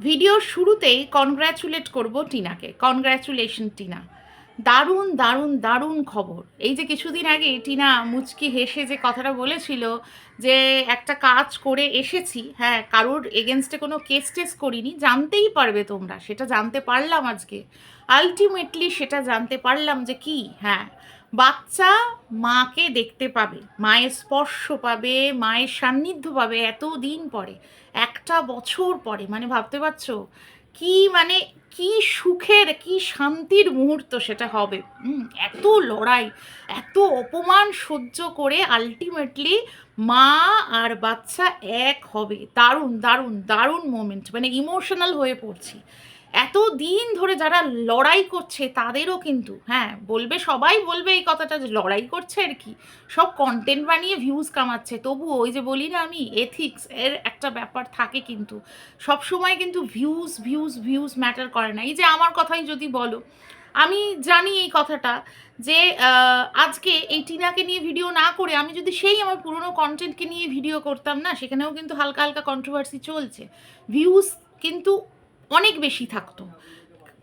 ভিডিওর শুরুতেই কনগ্র্যাচুলেট করব টিনাকে। কনগ্র্যাচুলেশন টিনা। দারুণ দারুণ দারুণ খবর। এই যে কিছুদিন আগে টিনা মুচকি হেসে যে কথাটা বলেছিল যে, একটা কাজ করে এসেছি হ্যাঁ কারোর এগেনস্টে কোনো কেস টেস করিনি, জানতেই পারবে তোমরা। সেটা জানতে পারলাম আজকে। আলটিমেটলি সেটা জানতে পারলাম যে কি হ্যাঁ। বাচ্চা মাকে দেখতে পাবে, মায়ের স্পর্শ পাবে, মায়ের সান্নিধ্য পাবে এত দিন পরে, একটা বছর পরে। মানে ভাবতে পারছ? কি মানে কি সুখের, কি শান্তির মুহূর্ত সেটা হবে। এত লড়াই, এত অপমান সহ্য করে আলটিমেটলি মা আর বাচ্চা এক হবে। দারুণ দারুণ দারুণ মোমেন্ট মানে ইমোশনাল হয়ে পড়ছি। এত দিন ধরে যারা লড়াই করছে তাদেরও কিন্তু হ্যাঁ বলবে, সবাই বলবে এই কথাটা যে লড়াই করছে আর কি। সব কন্টেন্ট বানিয়ে ভিউজ কামাচ্ছে। তবু ওই যে বলি না আমি এথিক্স এর একটা ব্যাপার থাকে কিন্তু। সব সময় কিন্তু ভিউজ ভিউজ ভিউজ ম্যাটার করে না। এই যে আমার কথাই যদি বলো, আমি জানি এই কথাটা যে আজকে এই টিনাকে নিয়ে ভিডিও না করে আমি যদি সেই আমার পুরনো কন্টেন্টকে নিয়ে ভিডিও করতাম না, সেখানেও কিন্তু হালকা হালকা কন্ট্রোভার্সি চলছে। ভিউজ কিন্তু অনেক বেশি থাকতো।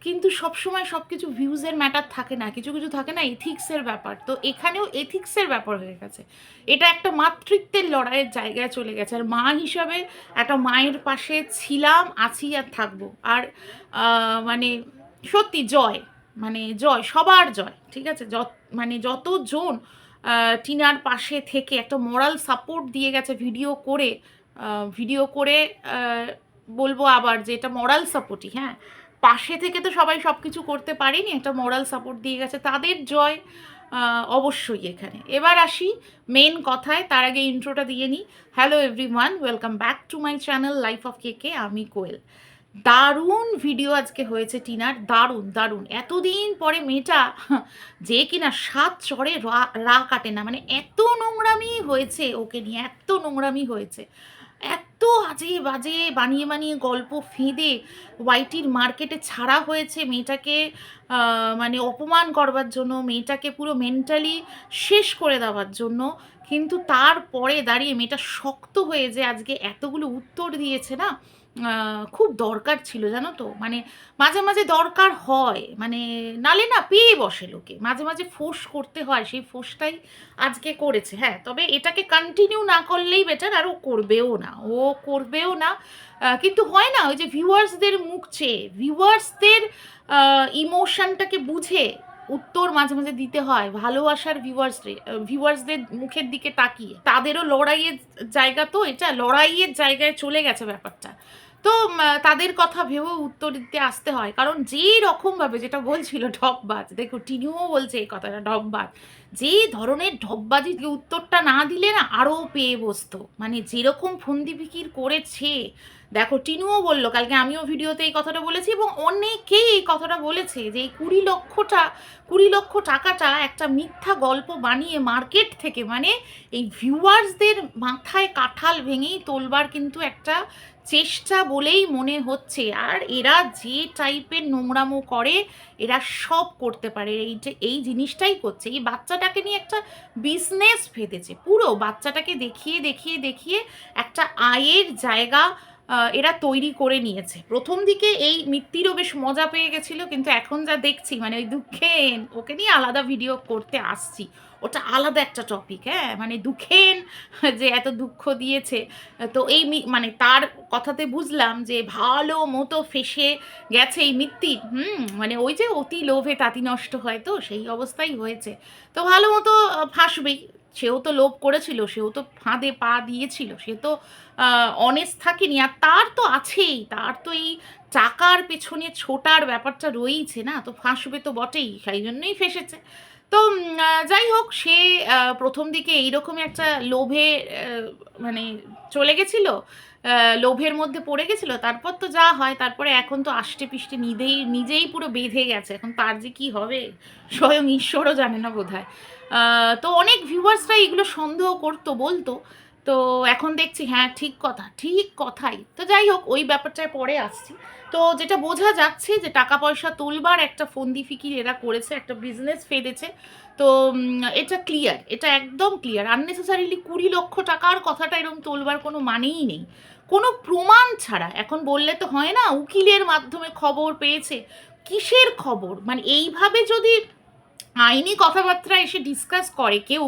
কিন্তু সবসময় সব কিছু ভিউজের ম্যাটার থাকে না, কিছু কিছু থাকে না এথিক্সের ব্যাপার। তো এখানেও এথিক্সের ব্যাপার হয়ে গেছে। এটা একটা মাতৃত্বের লড়াইয়ের জায়গায় চলে গেছে। আর মা হিসাবে একটা মায়ের পাশে ছিলাম, আছি আর থাকব। আর মানে সত্যি জয় মানে জয়, সবার জয়, ঠিক আছে? যত মানে যতজন টিনার পাশে থেকে একটা মোরাল সাপোর্ট দিয়ে গেছে ভিডিও করে ভিডিও করে বলব আবার যে এটা মরাল সাপোর্টই হ্যাঁ। পাশে থেকে তো সবাই সব কিছু করতে পারেনি, একটা মরাল সাপোর্ট দিয়ে গেছে। তাদের জয় অবশ্যই এখানে। এবার আসি মেন কথায়, তার আগে ইন্ট্রোটা দিয়ে নিই। Hello everyone welcome back to my channel life of K K আমি কোয়েল। দারুণ ভিডিও আজকে হয়েছে টিনার, দারুণ দারুণ। এতদিন পরে মেয়েটা, যে কিনা সাত চড়ে রা রা কাটে না মানে এত নোংরামি হয়েছে ওকে নিয়ে, এত নোংরামি হয়েছে। এত আজে বাজে বানিয়ে বানিয়ে গল্প ফেঁদে ওয়াইটির মার্কেটে ছাড়া হয়েছে মেয়েটাকে মানে অপমান করবার জন্য, মেয়েটাকে পুরো মেন্টালি শেষ করে দেওয়ার জন্য। কিন্তু তারপরে দাঁড়িয়ে মেয়েটা শক্ত হয়ে যে আজকে এতগুলো উত্তর দিয়েছে না খুব দরকার ছিল, জানো তো? মানে মাঝে মাঝে দরকার হয়। মানে নালে না পেয়ে বসে লোকে। মাঝে মাঝে ফোর্স করতে হয়, সেই ফোর্সটাই আজকে করেছে। হ্যাঁ তবে এটাকে কন্টিনিউ না করলেই বেটার আর ও করবেও না। ও করবেও না। কিন্তু হয় না, ওই যে ভিউয়ার্সদের মুখ চেয়ে। ভিউয়ার্সদের ইমোশনটাকে বুঝে উত্তর মাঝে মাঝে দিতে হয়, ভালোবাসার ভিউয়ার্সরে ভিউয়ার্সদের মুখের দিকে তাকিয়ে। তাদেরও লড়াইয়ের জায়গা তো এটা, লড়াইয়ের জায়গায় চলে গেছে ব্যাপারটা। তো তাদের কথা ভেবেও উত্তর দিতে আসতে হয়। কারণ যেই রকমভাবে যেটা বলছিল ঢপবাজ দেখো টিনিও বলছে এই কথাটা ঢপবাজ যেই ধরনের ঢপবাজি উত্তরটা না দিলে না আরও পেয়ে বসতো। মানে যেরকম ফন্দি ফিকির করেছে। দেখো, টিনুও বলল, কালকে আমিও ভিডিওতে এই কথাটা বলেছি এবং অনেকেই এই কথাটা বলেছে যে এই কুড়ি লক্ষটা, কুড়ি লক্ষ টাকাটা একটা মিথ্যা গল্প বানিয়ে মার্কেট থেকে মানে এই ভিউয়ার্সদের মাথায় কাঁঠাল ভেঙেই তোলবার কিন্তু একটা চেষ্টা বলেই মনে হচ্ছে। আর এরা যে টাইপের নোংরামো করে, এরা সব করতে পারে। এই যে, এই জিনিসটাই করছে। এই বাচ্চাটাকে নিয়ে একটা বিজনেস ফেঁদেছে পুরো বাচ্চাটাকে দেখিয়ে দেখিয়ে দেখিয়ে একটা আয়ের জায়গা এরা তৈরি করে নিয়েছে। প্রথম দিকে এই মিত্তিরও বেশ মজা পেয়ে গেছিল, কিন্তু এখন যা দেখছি মানে ওই দুঃখেন, ওকে নিয়ে আলাদা ভিডিও করতে আসছি। ওটা আলাদা একটা টপিক হ্যাঁ? মানে দুঃখেন যে এত দুঃখ দিয়েছে। তো এই মানে তার কথাতে বুঝলাম যে ভালো মতো ফেসে গেছে এই মিত্তির হুম মানে ওই যে অতি লোভে তাঁতি নষ্ট হয় তো, সেই অবস্থাই হয়েছে। তো ভালো মতো ফাঁসবেই। সেও তো লোভ করেছিল, সেও তো ফাঁদে পা দিয়েছিল, সে তো অনেস্ট থাকেনি, আর তার তো আছেই, তার তো এই টাকার পেছনে ছোটার ব্যাপারটা রয়েইছে না, তো ফাঁসবে তো বটেই, সেই জন্যই ফেসেছে। তো যাই হোক, সে প্রথম দিকে এইরকমই একটা লোভে মানে চলে গেছিল লোভের মধ্যে পড়ে গেছিল, তারপর তো যা হয়, তারপরে এখন তো আষ্টে পিষ্টে নিজেই নিজেই পুরো বেঁধে গেছে, এখন তার যে কি হবে, স্বয়ং ঈশ্বরও জানে না বোধ হয় তো অনেক ভিউয়ার্সরা এগুলো সন্দেহ করতো বলতো। তো এখন দেখছি হ্যাঁ ঠিক কথা, ঠিক কথাই। তো যাই হোক, ওই ব্যাপারটায় পরে আসছি। তো যেটা বোঝা যাচ্ছে যে টাকা পয়সা তুলবার একটা ফন্দি ফিকির এরা করেছে, একটা বিজনেস ফেদেছে। তো এটা ক্লিয়ার এটা একদম ক্লিয়ার আননেসেসারিলি কুড়ি লক্ষ টাকার কথাটা এরকম তোলবার কোনো মানেই নেই। কোনো প্রমাণ ছাড়া, এখন বললে তো হয় না, উকিলের মাধ্যমে খবর পেয়েছে। কিসের খবর? মানে এইভাবে যদি আইনি কথাবার্তা এসে ডিসকাস করে কেউ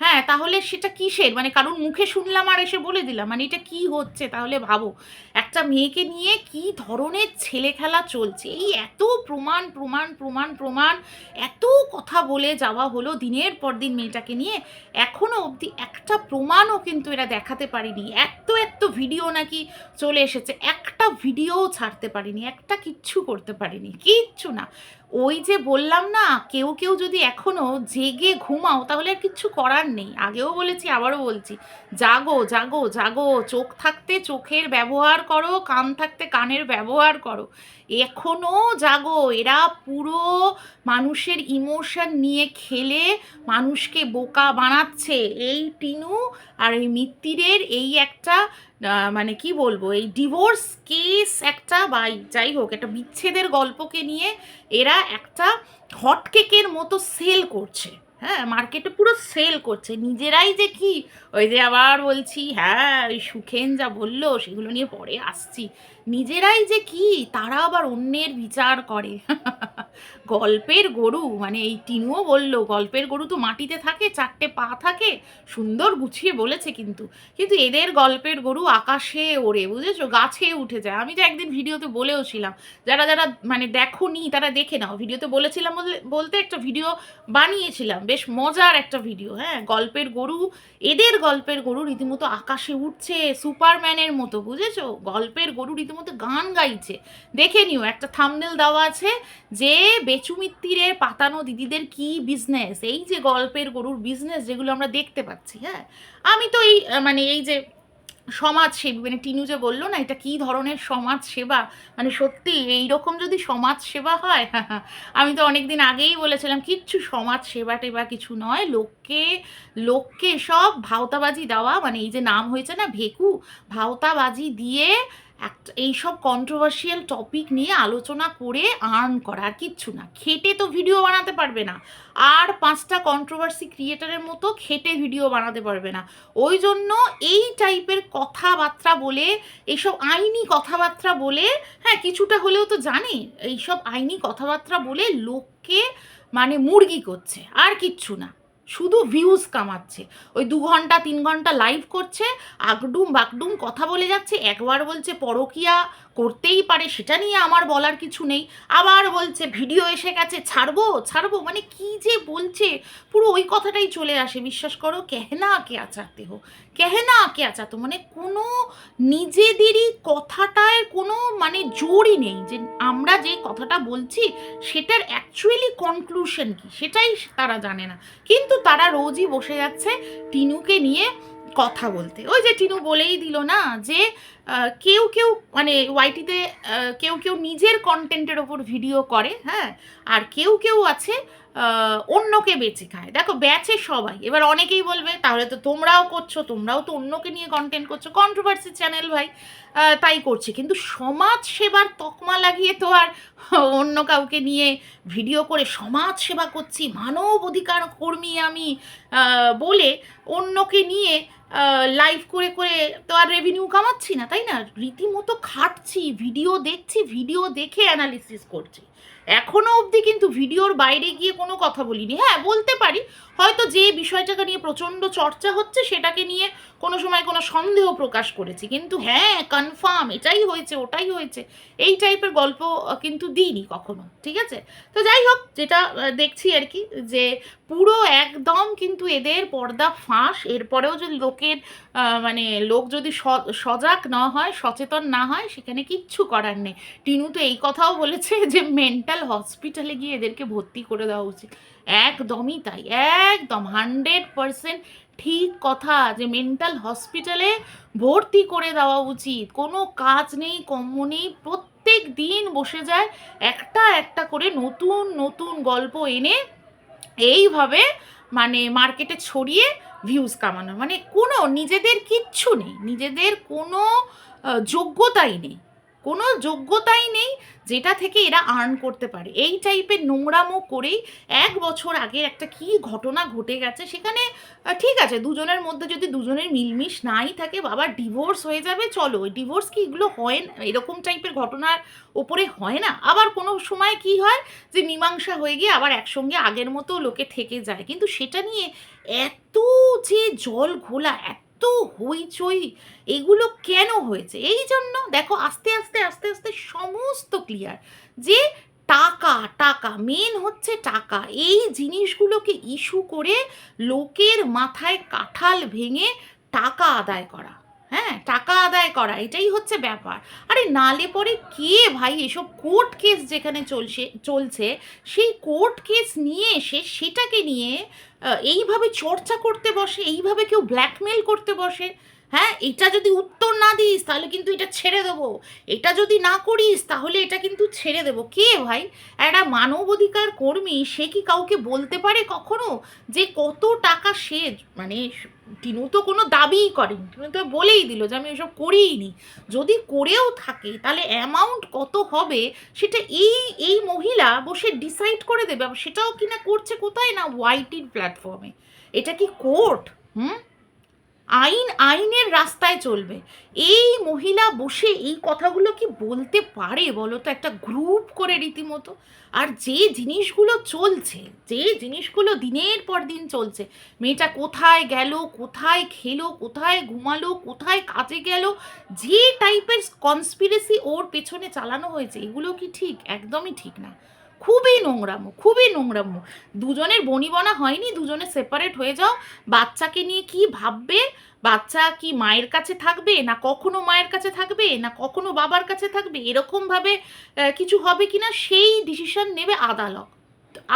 হ্যাঁ তাহলে সেটা কিসের? মানে কারণ মুখে শুনলাম আর এসে বলে দিলাম মানে এটা কি হচ্ছে তাহলে ভাবো। একটা মেয়েকে নিয়ে কি ধরনের ছেলে খেলা চলছে? এই এত প্রমাণ প্রমাণ প্রমাণ প্রমাণ, এত কথা বলে যাওয়া হলো দিনের পর দিন মেয়েটাকে নিয়ে। এখনও অবধি একটা প্রমাণও কিন্তু এরা দেখাতে পারেনি। এত এত ভিডিও নাকি চলে এসেছে। একটা ভিডিও ছাড়তে পারেনি। একটা কিচ্ছু করতে পারেনি। কিচ্ছু না। ওই যে বললাম না, কেউ কেউ যদি এখনও জেগে ঘুমাও, তাহলে আর কিচ্ছু করার নেই। আগেও বলেছি, আবারও বলছি। জাগো জাগো জাগো, চোখ থাকতে চোখের ব্যবহার করো, কান থাকতে কানের ব্যবহার করো। এখনও জাগো, এরা পুরো মানুষের ইমোশন নিয়ে খেলে, মানুষকে বোকা বানাচ্ছে। এই টিনু আর এই মিত্তিরের এই একটা মানে কি বলব, এই ডিভোর্স কেস একটা বা এই যাই হোক, একটা বিচ্ছেদের গল্পকে নিয়ে এরা একটা হটকেকের মতো সেল করছে। হ্যাঁ মার্কেটে পুরো সেল করছে। নিজেরাই যে কি? ওই যে আবার বলছি হ্যাঁ ওই সুখেন যা বলল, সেগুলো নিয়ে পরে আসছি। নিজেরাই যে কি, তারা আবার অন্যের বিচার করে। গল্পের গরু মানে এই টিনুও বলল, গল্পের গরু তো মাটিতে থাকে, চারটে পা থাকে, সুন্দর গুছিয়ে বলেছে কিন্তু। কিন্তু এদের গল্পের গরু আকাশে ওড়ে, বুঝেছ? গাছে উঠে যায়। আমি তো একদিন ভিডিওতে বলেও ছিলাম যারা যারা মানে দেখোনি, তারা দেখে নাও। ভিডিওতে বলেছিলাম বলে- বলতে একটা ভিডিও বানিয়েছিলাম, বেশ মজার একটা ভিডিও হ্যাঁ? গল্পের গরু, এদের গল্পের গরু রীতিমতো আকাশে উঠছে, সুপারম্যানের মতো, বুঝেছ? গল্পের গরু রীতিমতো গান গাইছে। দেখে নিও, একটা থামনেল দেওয়া আছে যে বেচুমিত্তিরের পাতানো দিদিদের কি বিজনেস এই যে গল্পের গরুর বিজনেস যেগুলো আমরা দেখতে পাচ্ছি হ্যাঁ? আমি তো এই মানে এই যে সমাজ সেবী মানে টিনু যে বলল না, এটা কি ধরনের সমাজ সেবা মানে সত্যি এইরকম যদি সমাজ সেবা হয় আমি তো অনেক দিন আগেই বলেছিলাম, কিচ্ছু সমাজ সেবা টেবা কিছু নয়, লোককে লোককে সব ভাওতাবাজি দেওয়া মানে এই যে নাম হয়েছে না, ভেকু, ভাওতাবাজি দিয়ে একটা এইসব কন্ট্রোভার্সিয়াল টপিক নিয়ে আলোচনা করে আর্ন করা, আর কিচ্ছু না। খেটে তো ভিডিও বানাতে পারবে না। আর পাঁচটা কন্ট্রোভার্সি ক্রিয়েটারের মতো খেটে ভিডিও বানাতে পারবে না। ওই জন্য এই টাইপের কথাবার্তা বলে এইসব আইনি কথাবার্তা বলে হ্যাঁ কিছুটা হলেও তো জানি, এইসব আইনি কথাবার্তা বলে লোককে মানে মুরগি করছে, আর কিচ্ছু না। শুধু ভিউজ কামাচ্ছে। ওই দু ঘণ্টা, তিন ঘণ্টা লাইভ করছে, আগডুম বাকডুম কথা বলে যাচ্ছে, একবার বলছে পরকিয়া করতেই পারে, সেটা নিয়ে আমার বলার কিছু নেই। আবার বলছে ভিডিও এসে গেছে, ছাড়বো ছাড়বো মানে কি যে বলছে? পুরো ওই কথাটাই চলে আসে, বিশ্বাস করো কেহনা কে আচাতে হো কেহনা কে আচাতো মানে কোনো নিজেদেরই কথাটায় কোনো মানে জোরই নেই যে আমরা যে কথাটা বলছি, সেটার অ্যাকচুয়ালি কনক্লুশন কি? সেটাই তারা জানে না। কিন্তু তারা রোজই বসে যাচ্ছে টিনুকে নিয়ে। কথা বলতে। ওই যে টিনু বলেই দিল না যে কেউ কেউ মানে ওয়াইটিতে কেউ কেউ নিজের কন্টেন্টের ওপর ভিডিও করে হ্যাঁ? আর কেউ কেউ আছে অন্যকে বেঁচে খায়। দেখো, বেচে সবাই। এবার অনেকেই বলবে, তাহলে তো তোমরাও করছ, তোমরাও তো অন্যকে নিয়ে কন্টেন্ট করছ। কন্ট্রোভার্সি চ্যানেল ভাই তাই করছে। কিন্তু সমাজ সেবার তকমা লাগিয়ে তো আর অন্য কাউকে নিয়ে ভিডিও করে সমাজ সেবা করছি, মানব অধিকার কর্মী আমি বলে অন্যকে নিয়ে লাইভ করে করে তো আর রেভিনিউ কামাচ্ছি না, তাই না? রীতিমতো খাটছি ভিডিও দেখছি ভিডিও দেখে অ্যানালিসিস করছি। এখনও অবধি কিন্তু ভিডিওর বাইরে গিয়ে কোনো কথা বলিনি। হ্যাঁ বলতে পারি হয়তো যে বিষয়টাকে নিয়ে প্রচণ্ড চর্চা হচ্ছে, সেটাকে নিয়ে কোনো সময় কোনো সন্দেহ প্রকাশ করেছি। কিন্তু হ্যাঁ কনফার্ম এটাই হয়েছে, ওটাই হয়েছে, এই টাইপের গল্প কিন্তু দিইনি কখনো, ঠিক আছে? তো যাই হোক, যেটা দেখছি আর কি যে পুরো একদম কিন্তু এদের পর্দা ফাঁস, এরপরেও যদি লোকের মানে লোক যদি সজাগ না হয়, সচেতন না হয়, সেখানে কিচ্ছু করার নেই। টিনু তো এই কথাও বলেছে যে মেন্টাল হসপিটালে গিয়ে এদেরকে ভর্তি করে দেওয়া উচিত। একদমই তাই, একদম হান্ড্রেড পারসেন্ট ঠিক কথা যে মেন্টাল হসপিটালে ভর্তি করে দেওয়া উচিত। কোনো কাজ নেই কম্ম নেই, প্রত্যেক দিন বসে যায় একটা একটা করে নতুন নতুন গল্প এনে এইভাবে মানে মার্কেটে ছড়িয়ে ভিউজ কামানো। মানে কোনো নিজেদের কিচ্ছু নেই, নিজেদের কোনো যোগ্যতাই নেই। কোনো যোগ্যতাই নেই যেটা থেকে এরা আর্ন করতে পারে। এই টাইপের নোংরামো করেই এক বছর আগের একটা কি ঘটনা ঘটে গেছে, সেখানে ঠিক আছে, দুজনের মধ্যে যদি দুজনের মিলমিশ নাই থাকে, বাবা ডিভোর্স হয়ে যাবে, চলো ডিভোর্স কি এগুলো হয় না, এরকম টাইপের ঘটনার ওপরে হয় না। আবার কোনো সময় কি হয় যে মীমাংসা হয়ে গিয়ে আবার একসঙ্গে আগের মতো লোকে থেকে যায়। কিন্তু সেটা নিয়ে এত যে জল ঘোলা, এত হইচই, এগুলো কেন হয়েছে? এই জন্য দেখো, আস্তে আস্তে আস্তে আস্তে সমস্ত ক্লিয়ার যে টাকা টাকা মেন হচ্ছে টাকা। এই জিনিসগুলোকে ইস্যু করে লোকের মাথায় কাঁঠাল ভেঙে টাকা আদায় করা। হ্যাঁ টাকা আদায় করা, এটাই হচ্ছে ব্যাপার। আরে নালে পরে কে ভাই এসব কোর্ট কেস যেখানে চলছে চলছে, সেই কোর্ট কেস নিয়ে এসে সেটাকে নিয়ে এইভাবে চর্চা করতে বসে, এইভাবে কেউ ব্ল্যাকমেল করতে বসে হ্যাঁ এটা যদি উত্তর না দিস, তাহলে কিন্তু এটা ছেড়ে দেবো। এটা যদি না করিস, তাহলে এটা কিন্তু ছেড়ে দেবো। কে ভাই? একটা মানবাধিকার কর্মী, সে কি কাউকে বলতে পারে কখনো? যে কত টাকা সে মানে টিনু তো কোনো দাবিই করেনি। টিনু তো বলেই দিল যে আমি এসব করিই নি। যদি করেও থাকে, তাহলে অ্যামাউন্ট কত হবে? সেটা এই এই মহিলা বসে ডিসাইড করে দেবে। সেটাও কিনা করছে কোথায়? না ওয়াইটির প্ল্যাটফর্মে এটা কি কোর্ট হুম? আইন, আইনের রাস্তায় চলবে। এই মহিলা বসে এই কথাগুলো কি বলতে পারে বলো তো? একটা গ্রুপ করে রীতিমতো। আর যে জিনিসগুলো চলছে, যে জিনিসগুলো দিনের পর দিন চলছে, মেয়েটা কোথায় গেল, কোথায় খেলো, কোথায় ঘুমালো, কোথায় কাজে গেল, যে টাইপের কনস্পিরেসি ওর পেছনে চালানো হয়েছে, এগুলো কি ঠিক? একদমই ঠিক না। খুবই নোংরামো খুবই নোংরামো। দুজনের বনিবনা হয়নি, দুজনে সেপারেট হয়ে যাও। বাচ্চাকে নিয়ে কি ভাববে? বাচ্চা কি মায়ের কাছে থাকবে, না কখনো মায়ের কাছে থাকবে, না কখনো বাবার কাছে থাকবে? এরকমভাবে কিছু হবে কি না সেই ডিসিশন নেবে আদালত।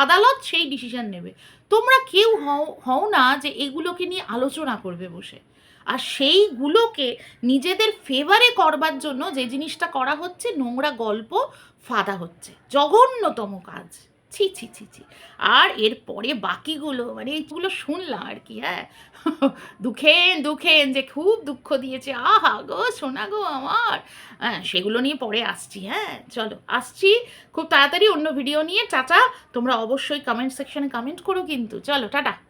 আদালত সেই ডিসিশন নেবে। তোমরা কেউ হও হও না যে এগুলোকে নিয়ে আলোচনা করবে বসে। আর সেইগুলোকে নিজেদের ফেভারে করবার জন্য যে জিনিসটা করা হচ্ছে, নোংরা গল্প ফাঁদা হচ্ছে। জঘন্যতম কাজ। ছি ছি ছি ছি। আর এরপরে বাকিগুলো মানে এইগুলো শুনলাম আর কি হ্যাঁ। দুঃখেন দুঃখেন যে খুব দুঃখ দিয়েছে। আহা গো শোনা গো আমার। হ্যাঁ সেগুলো নিয়ে পরে আসছি হ্যাঁ। চলো, আসছি। খুব তাড়াতাড়ি অন্য ভিডিও নিয়ে। টাটা তোমরা অবশ্যই কমেন্ট সেকশনে কমেন্ট করো কিন্তু। চলো, টাটা।